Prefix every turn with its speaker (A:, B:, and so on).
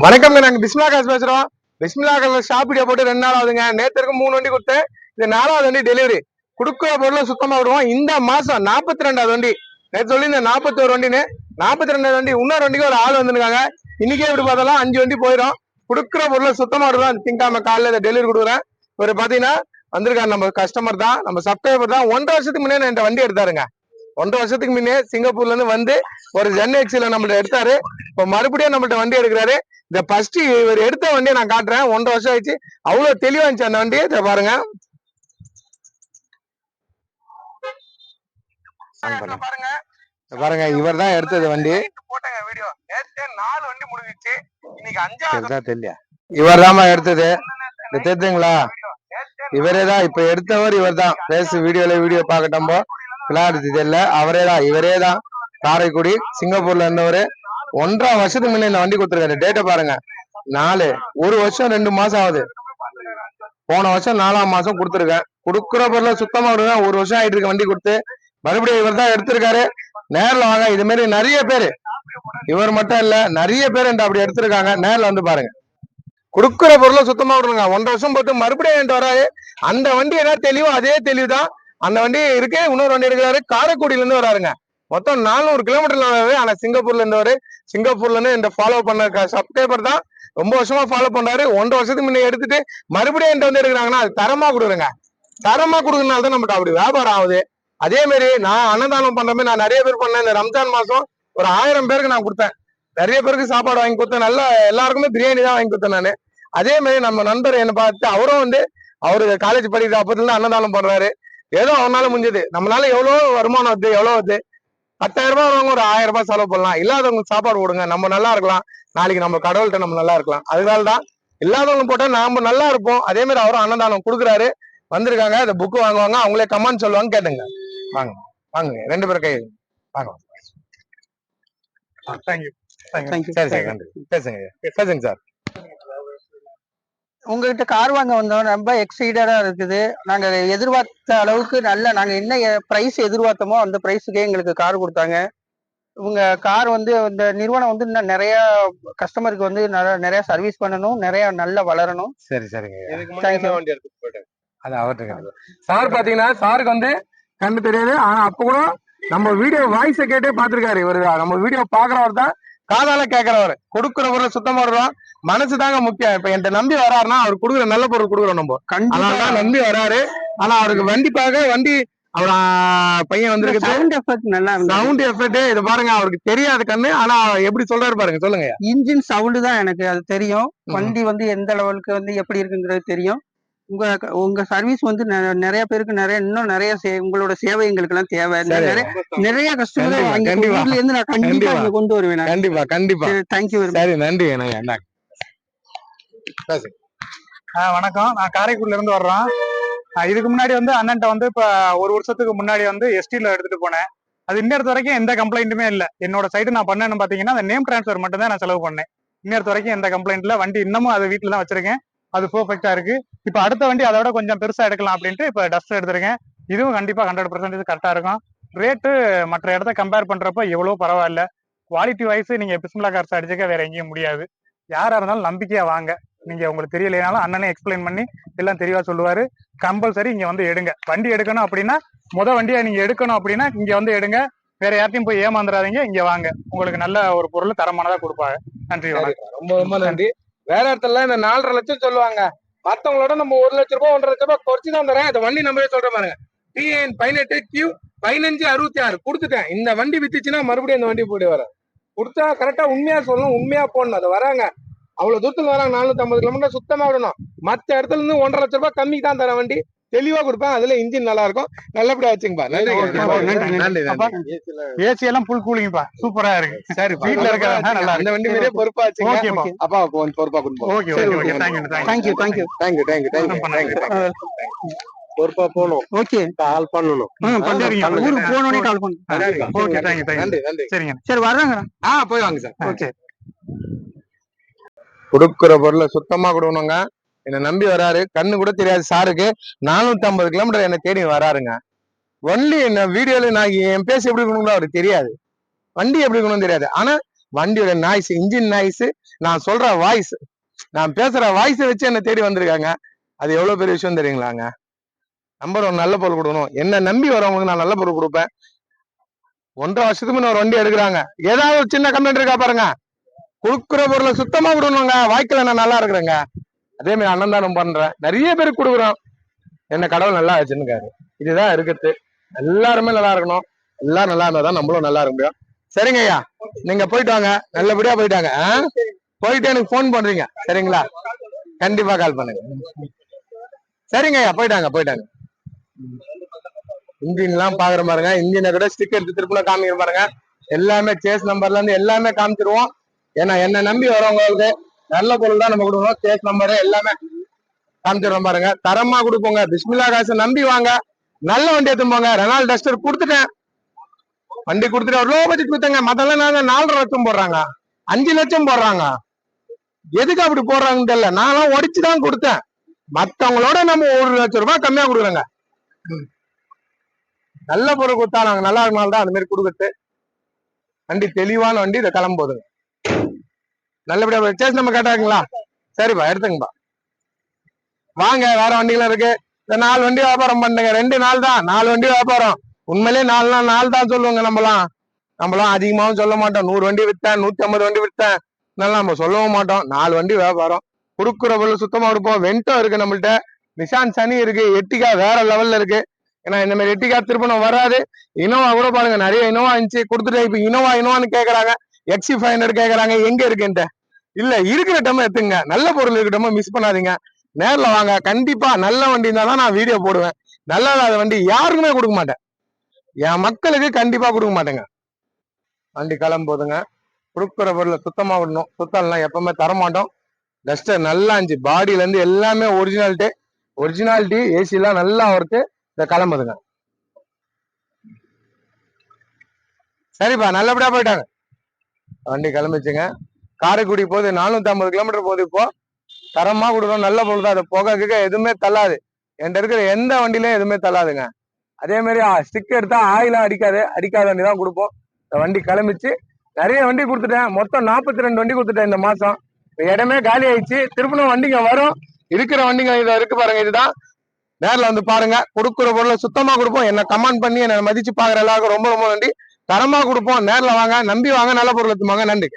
A: வணக்கம்ங்க. நாங்க பிஸ்மிலா காசு பேசுறோம். பிஸ்மிலா காசு ஷாப் போட்டு ரெண்டு நாள் ஆகுதுங்க. நேத்திற்கு மூணு வண்டி கொடுத்தேன். இது நாலாவது வண்டி டெலிவரி கொடுக்குற பொருளை சுத்தமா விடுவோம். இந்த மாசம் நாற்பத்தி ரெண்டாவது வண்டி. நேற்று சொல்லி இந்த நாற்பத்தி ஒரு வண்டின்னு. நாற்பத்தி ரெண்டாவது வண்டி. இன்னொரு வண்டிக்கு ஒரு ஆள் வந்துருக்காங்க. இன்னைக்கே இப்படி பார்த்தாலும் அஞ்சு வண்டி போயிடும். கொடுக்குற பொருளை சுத்தமா விடுவோம் திங்காம காலையில இதை டெலிவரி கொடுக்குறேன். இவர் பாத்தீங்கன்னா வந்திருக்காரு நம்ம கஸ்டமர் தான். நம்ம சப்ஸ்கிரைபர் தான். ஒன்றரை வருஷத்துக்கு முன்னே என்கிட்ட வண்டி எடுத்தாருங்க. ஒன்றரை வருஷத்துக்கு முன்னே சிங்கப்பூர்ல இருந்து வந்து ஒரு ஜென் எக்ஸில நம்மள்ட்ட எடுத்தாரு. இப்ப மறுபடியும் நம்மள்ட்ட வண்டி எடுக்கிறாரு. இந்த ஃபர்ஸ்ட் இவர் எடுத்த வண்டியை நான் காட்டுறேன். ஒன்றரை வருஷம் ஆயிடுச்சு. அவ்வளவு தெளிவா இருந்துச்சு அந்த வண்டி இதை பாருங்க. பாருங்க. பாருங்க. இவர் தான் எடுத்தது வண்டி. போட்டேங்க வீடியோ. நாலு வண்டி முடிஞ்சிச்சு. இன்னைக்கு அஞ்சாவது தெரியல. இவர் தாமா எடுத்தது. இது தெரியுதுங்களா இவரே தான் இப்ப எடுத்தவர் இவர் தான். பேசு வீடியோல வீடியோ பார்க்கட்டும் விளையாடுறது தெரியல அவரே தான் இவரே தான் காரைக்குடி சிங்கப்பூர்ல இருந்தவர். ஒன்றரை வருஷத்துக்கு முன்ன இந்த வண்டி கொடுத்துருக்காரு. டேட்டை பாருங்க. நாலு ஒரு வருஷம் ரெண்டு மாசம் ஆகுது. போன வருஷம் நாலாம் மாசம் கொடுத்துருக்கேன். கொடுக்குற பொருளை சுத்தமா விடுவேன் ஒரு வருஷம் ஆயிட்டு இருக்கு வண்டி கொடுத்து. மறுபடியும் இவர் தான் எடுத்திருக்காரு. நேர்ல வாங்க. இது மாதிரி நிறைய பேரு. இவர் மட்டும் இல்ல நிறைய பேர் என்கிட்ட அப்படி எடுத்திருக்காங்க. நேர்ல வந்து பாருங்க. கொடுக்குற பொருளை சுத்தமா விடுங்க. ஒன்றரை வருஷம் போட்டு மறுபடியும் என்கிட்ட வராது அந்த வண்டி என்ன தெளிவோ? அதே தெளிவுதான். அந்த வண்டி இருக்கு இன்னொரு வண்டி எடுக்கிறாரு. காரைக்குடியில இருந்து வராருங்க. மொத்தம் நானூறு கிலோமீட்டர்ல வராரு. ஆனா சிங்கப்பூர்ல இருந்து வரு சிங்கப்பூர்ல இருந்து இந்த ஃபாலோ பண்ண சப்ஸ்கிரைபர் தான் ரொம்ப வருஷமா ஃபாலோ பண்றாரு. ஒன்றரை வருஷத்துக்கு முன்னே எடுத்துட்டு மறுபடியும் என்கிட்ட வந்து எடுக்கிறாங்கன்னா அது தரமா கொடுக்குறேங்க தரமா கொடுக்கறனால தான் நமக்கு அப்படி வியாபாரம் ஆகுது. அதே மாதிரி நான் அன்னதானம் பண்ற மாதிரி நான் நிறைய பேர் பண்ணேன். இந்த ரம்ஜான் மாசம் ஒரு ஆயிரம் பேருக்கு நான் கொடுத்தேன். நிறைய பேருக்கு சாப்பாடு வாங்கி கொடுத்தேன். நல்லா எல்லாருக்குமே பிரியாணி தான் வாங்கி கொடுத்தேன் நான். அதே மாதிரி நம்ம நண்பர் என்ன பார்த்து அவரும் வந்து அவரு காலேஜ் படிக்கிற அப்பத்துல இருந்து அன்னதானம் பண்றாரு. ஏதோ அவனால முடிஞ்சது. நம்மளால எவ்வளவு வருமானம் வருது எவ்வளவு வருது. பத்தாயிரம் ரூபாய் வரவங்க ஒரு ஆயிரம் ரூபாய் செலவு பண்ணலாம். இல்லாதவங்க சாப்பாடு கொடுங்க. நம்ம நல்லா இருக்கலாம். நாளைக்கு நம்ம கடவுள்கிட்ட நம்ம நல்லா இருக்கலாம். அதனால தான் இல்லாதவங்க போட்டா நாம நல்லா இருப்போம். அதே மாதிரி அவரும் அன்னதானம் கொடுக்குறாரு. வந்திருக்காங்க. இந்த புக்கு வாங்குவாங்க. அவங்களே கமெண்ட் சொல்லுவாங்க. கேட்டுங்க. வாங்க. வாங்குங்க ரெண்டு பேரும் கை வாங்க. தேங்க்யூ
B: தேங்க்யூ
A: சரி சரி. நன்றி. பேசுங்க பேசுங்க சார்.
B: உங்ககிட்ட கார் வாங்க வந்தோம். ரொம்ப எக்ஸைடடா இருக்குது. நாங்க எதிர்பார்த்த அளவுக்கு நல்ல நாங்க என்ன பிரைஸ் எதிர்பார்த்தோமோ அந்த பிரைஸுக்கே எங்களுக்கு கார் கொடுத்தாங்க. உங்க கார் வந்து இந்த நிறுவனம் வந்து இன்னும் நிறைய கஸ்டமருக்கு வந்து நிறைய நிறைய சர்வீஸ் பண்ணணும். நிறைய நல்லா வளரணும்.
A: சரி சரிங்க. அது அவர்கிட்ட சார் பாத்தீங்கன்னா சாருக்கு வந்து கண்ணு தெரியாது. ஆனா அப்ப கூட நம்ம வீடியோ வாய்ஸ கேட்டே பாத்திருக்காரு இவரு. நம்ம வீடியோ பாக்குறவர் தான் காதால கேக்குறவர். கொடுக்குற பொருள் சுத்தமா வருவோம் மனசு தாங்க முக்கியம். இப்ப என்கிட்ட நம்பி வராருன்னா அவர் கொடுக்குற நல்ல பொருள் கொடுக்குறோம் நம்ம.
B: கண்டிப்பா.
A: நம்பி வராரு. ஆனா அவருக்கு வண்டி பார்க்க வண்டி அவர் பையன் வந்திருக்கு
B: சவுண்ட் எஃபெக்ட் நல்லா
A: சவுண்ட் எஃபெக்ட் இது பாருங்க அவருக்கு தெரியாது கண்ணு. ஆனா எப்படி சொல்றாரு பாருங்க சொல்லுங்க.
B: இன்ஜின் சவுண்டு தான் எனக்கு அது தெரியும். வண்டி வந்து எந்த லெவலுக்கு வந்து எப்படி இருக்குங்கிறது தெரியும். உங்க உங்க சர்வீஸ் வந்து நெ- நிறைய பேருக்கு நிறைய இன்னும் நிறைய சே- உங்களோட சேவை எங்களுக்கு எல்லாம் தேவை. நிறைய கஸ்டமர்
A: கண்டிப்பா,
B: வாங்கி இருந்து நான் கண்டிப்பா கொண்டு வருவேன்
A: கண்டிப்பா கண்டிப்பா.
B: தேங்க்யூ
A: சரி நன்றி
C: வணக்கம். நான் காரைக்குடில இருந்து வர்றோம் ஆ, இதுக்கு முன்னாடி வந்து அண்ணன்ட்ட வந்து இப்ப ஒரு வருஷத்துக்கு முன்னாடி வந்து எஸ்டில எடுத்துட்டு போனேன். அது இன்னொருத்த வரைக்கும் எந்த கம்ப்ளைண்ட்டுமே இல்ல. என்னோட சைடு நான் பண்ணேன்னு பாத்தீங்கன்னா அந்த நேம் டிரான்ஸ்ஃபர் மட்டும் தான் நான் செலவு பண்ணேன். இன்னொருத்த வரைக்கும் எந்த கம்ப்ளைண்ட் இல்ல வண்டி இன்னமும் அது வீட்டுல தான் வச்சிருக்கேன். அது பெர்ஃபெக்டா இருக்கு. இப்போ அடுத்த வண்டி அதோட கொஞ்சம் பெருசா எடுக்கலாம் அப்படின்ட்டு இப்ப டஸ்ட் எடுத்திருக்கேன். இதுவும் கண்டிப்பா ஹண்ட்ரட் பர்சன்டேஜ் கரெக்டா இருக்கும். ரேட்டு மற்ற இடத்த கம்பேர் பண்றப்ப எவ்வளவு பரவாயில்ல. குவாலிட்டி வைஸ் நீங்க பிஸ்மிலா கார்ஸ் அடிச்சுக்க வேற எங்கேயும் முடியாது. யாரா இருந்தாலும் நம்பிக்கையா வாங்க. நீங்க உங்களுக்கு தெரியலைனாலும் அண்ணனே எக்ஸ்பிளைன் பண்ணி எல்லாம் தெளிவா சொல்லுவாரு. கம்பல்சரி இங்க வந்து எடுங்க. வண்டி எடுக்கணும் அப்படின்னா முத வண்டியை நீங்க எடுக்கணும் அப்படின்னா இங்க வந்து எடுங்க. வேற யார்ட்டையும் போய் ஏமாந்துடாதீங்க இங்க வாங்க. உங்களுக்கு நல்ல ஒரு பொருள் தரமானதா கொடுப்பாங்க. நன்றி.
A: ரொம்ப ரொம்ப நன்றி. வேற இடத்துல இந்த நாலரை லட்சம் சொல்லுவாங்க. மத்தவங்களோட நம்ம ஒரு லட்ச ரூபாய் ஒன்றரை லட்ச ரூபாய் குறைச்சு தான் தரேன். இந்த வண்டி நம்பரே சொல்ற பாருங்க. டிஎன் பதினெட்டு கியூ பதினஞ்சு அறுபத்தி ஆறு கொடுத்துட்டேன். இந்த வண்டி வித்துச்சுன்னா மறுபடியும் இந்த வண்டி போட்டு வரேன் கொடுத்தா கரெக்டா உண்மையா சொல்லணும் உண்மையா போடணும். அது வராங்க. அவ்வளவு தூரத்துல வராங்க. நானூத்தி ஐம்பது கிலோமீட்டர் சுத்தமா விடணும். மத்த இடத்துல இருந்து ஒன்றரை லட்ச ரூபாய் கம்மி தான் தரேன் வண்டி. தெளிவா கொடுப்பேன் அதுல இன்ஜின் நல்லா இருக்கும் நல்லபடியா வச்சுங்கப்பா.
C: ஏசி எல்லாம் புல் கூலிங்ப்பா சூப்பரா இருக்கு.
A: சரி
C: வீட்ல இருக்கிறவங்க நல்லா
A: அந்த வண்டி மாதிரியே பொறுப்பா வச்சுங்க. அப்பா கொஞ்சம் பொறுப்பா கொண்டு போங்க
C: okay okay thank you
B: thank you thank you
A: thank you thank you thank you பொறுப்பா போகணும்.
B: ஓகே
A: கால் பண்ணணும்.
C: சரிங்க.
B: ஊருக்கு போனோடனே கால் பண்ணு.
C: ஓகே தேங்க்யூ தேங்க்யூ சரிங்க.
B: சரி வர்றாங்க.
A: ஆ போய் வாங்க சார்.
C: ஓகே
A: கொடுக்குற பொருளை சுத்தமா கொடுக்கணுங்க. என்னை நம்பி வராரு. கண்ணு கூட தெரியாது சாருக்கு. நானூத்தி ஐம்பது கிலோமீட்டர் என்னை தேடி வராருங்க. வண்டி என்ன வீடியோல நான் என் பேசி எப்படி இருக்கணும்னு அவருக்கு தெரியாது. வண்டி எப்படி இருக்கணும்னு தெரியாது. ஆனா வண்டியோட நாய்ஸ் இன்ஜின் நாய்ஸ் நான் சொல்ற வாய்ஸ் நான் பேசுற வாய்ஸ் வச்சு என்ன தேடி வந்திருக்காங்க. அது எவ்வளவு பெரிய விஷயம் தெரியுங்களாங்க? நம்பர் ஒன் நல்ல பொருள் கொடுக்கணும். என்ன நம்பி வரவங்களுக்கு நான் நல்ல பொருள் கொடுப்பேன். ஒன்றரை வருஷத்துக்கு முன்ன ஒரு வண்டி எடுக்கிறாங்க. ஏதாவது ஒரு சின்ன கம்ப்ளைண்ட் இருக்கா பாருங்க. கொடுக்குற பொருளை சுத்தமா கொடுக்கணுங்க வாய்க்கல நான் நல்லா இருக்கிறேங்க. அதே மாதிரி அன்னதானம் பண்றேன். நிறைய பேருக்கு கொடுக்குறோம். என்ன கடவுள் நல்லா வச்சுருக்காரு. இதுதான் இருக்குது. எல்லாருமே நல்லா இருக்கணும். எல்லாரும் நல்லா இருந்தா தான் நம்மளும் நல்லா இருக்க முடியும். சரிங்க ஐயா. நீங்க போயிட்டு வாங்க. நல்லபடியா போயிட்டாங்க போயிட்டு எனக்கு போன் பண்றீங்க. சரிங்களா? கண்டிப்பா கால் பண்ணுங்க. சரிங்க ஐயா. போயிட்டாங்க போயிட்டாங்க இன்ஜின் எல்லாம் பாக்குற பாருங்க. இன்ஜினை கூட ஸ்டிக்கர் எடுத்து காமிக்கிற பாருங்க. எல்லாமே சேஸ் நம்பர்ல இருந்து எல்லாமே காமிச்சிருவோம். ஏன்னா என்ன நம்பி வரவங்களுக்கு நல்ல பொருள் தான் நம்ம கொடுக்கணும். கேக் நம்பரு எல்லாமே காமிச்சிருவோம் பாருங்க. தரமா கொடுப்போங்க. பிஸ்மில்லா காசு நம்பி வாங்க. நல்ல வண்டி எடுத்துன்னு போங்க. ரெனால் டஸ்டர் கொடுத்துட்டேன். வண்டி கொடுத்துட்டு லோ பட்ஜெட் கொடுத்தங்க. மத்தெல்லாம் நாங்க நாலரை லட்சம் போடுறாங்க. அஞ்சு லட்சம் போடுறாங்க. எதுக்கு அப்படி போடுறாங்கன்னு தெரியல. நான்லாம் உடைச்சு தான் கொடுத்தேன். மத்தவங்களோட நம்ம ஒரு லட்சம் ரூபாய் கம்மியா கொடுக்குறோங்க. ம். நல்ல பொருள் கொடுத்தா நாங்க நல்லா இருக்கனால தான் அந்த மாதிரி கொடுக்குறது. வண்டி தெளிவான வண்டி இதை கிளம்போதுங்க நல்லபடியா சேஸ் நம்ம கேட்டாங்களா சரிப்பா எடுத்துங்கப்பா வாங்க வேற வண்டிகளும் இருக்கு. இந்த நாலு வண்டி வியாபாரம் பண்ணுங்க. ரெண்டு நாள் தான். நாலு வண்டி வியாபாரம். உண்மையிலேயே நாலு நாள் நாள் தான் சொல்லுவாங்க நம்மளாம் நம்மளாம் அதிகமாவும் சொல்ல மாட்டோம். நூறு வண்டி விற்றேன் நூத்தி ஐம்பது வண்டி விற்றேன் இதெல்லாம் நம்ம சொல்லவும் மாட்டோம். நாலு வண்டி வியாபாரம். குடுக்குற பொருள் சுத்தமா இருப்போம். வெண்டோ இருக்கு நம்மள்ட்ட. நிஷான் சனி இருக்கு. எட்டிகா வேற லெவல்ல இருக்கு. ஏன்னா இந்த மாதிரி எட்டிகா திருப்பணம் வராது. இனோவா கூட பாருங்க. நிறைய இனோவா இருந்துச்சு. கொடுத்துட்டு இப்ப இனோவா இனோவான்னு கேக்குறாங்க. எக்ஸி ஃபைவ் ஹண்ட்ரட் கேக்குறாங்க எங்க இருக்குன்ட்டு இல்ல இருக்கிற டைம் எடுத்துங்க நல்ல பொருள் இருக்கட்டம மிஸ் பண்ணாதீங்க. நேர்ல வாங்க. கண்டிப்பா நல்ல வண்டி இருந்தா தான் நான் வீடியோ போடுவேன். நல்ல இல்லாத வண்டி யாருக்குமே கொடுக்க மாட்டேன். என் மக்களுக்கு கண்டிப்பா கொடுக்க மாட்டேங்க. வண்டி கிளம்பு போதுங்க. கொடுக்குற பொருளை சுத்தமா விடணும். சுத்தம்லாம் எப்பவுமே தர மாட்டோம். டஸ்டர் நல்லா இருந்துச்சு. பாடியில இருந்து எல்லாமே ஒரிஜினாலிட்டி ஒரிஜினாலிட்டி ஏசி எல்லாம் நல்லா ஒர்க்கு இதை கிளம்புதுங்க. சரிப்பா நல்லபடியா போயிட்டாங்க. வண்டி கிளம்பிச்சுங்க. காரைக்குடி போகுது நானூத்தி ஐம்பது கிலோமீட்டர் போகுது இப்போ. தரமா கொடுக்குறோம் நல்ல பொருள் தான். அது புகை கிக எதுவுமே தள்ளாது. என்கிட்ட இருக்கிற எந்த வண்டியிலையும் எதுவுமே தள்ளாதுங்க. அதே மாதிரி ஸ்டிக் எடுத்தா ஆயிலாம் அடிக்காது. அடிக்காத வண்டி தான் கொடுப்போம். இந்த வண்டி கிளம்பிச்சு நிறைய வண்டி கொடுத்துட்டேன். மொத்தம் நாற்பத்தி ரெண்டு வண்டி கொடுத்துட்டேன் இந்த மாசம். இடமே காலி ஆயிடுச்சு. திருப்பணம் வண்டிங்க வரும். இருக்கிற வண்டிங்க இதை இருக்கு பாருங்க இதுதான். நேரில் வந்து பாருங்க. கொடுக்குற பொருளை சுத்தமா கொடுப்போம். என்ன கமெண்ட் பண்ணி என்ன மதிச்சு பாக்குற எல்லாருக்கும் ரொம்ப ரொம்ப நன்றி. தரமா கொடுப்போம் நேர்ல வாங்க நம்பி வாங்க நல்ல பொருள் எடுத்துமாங்க நன்றி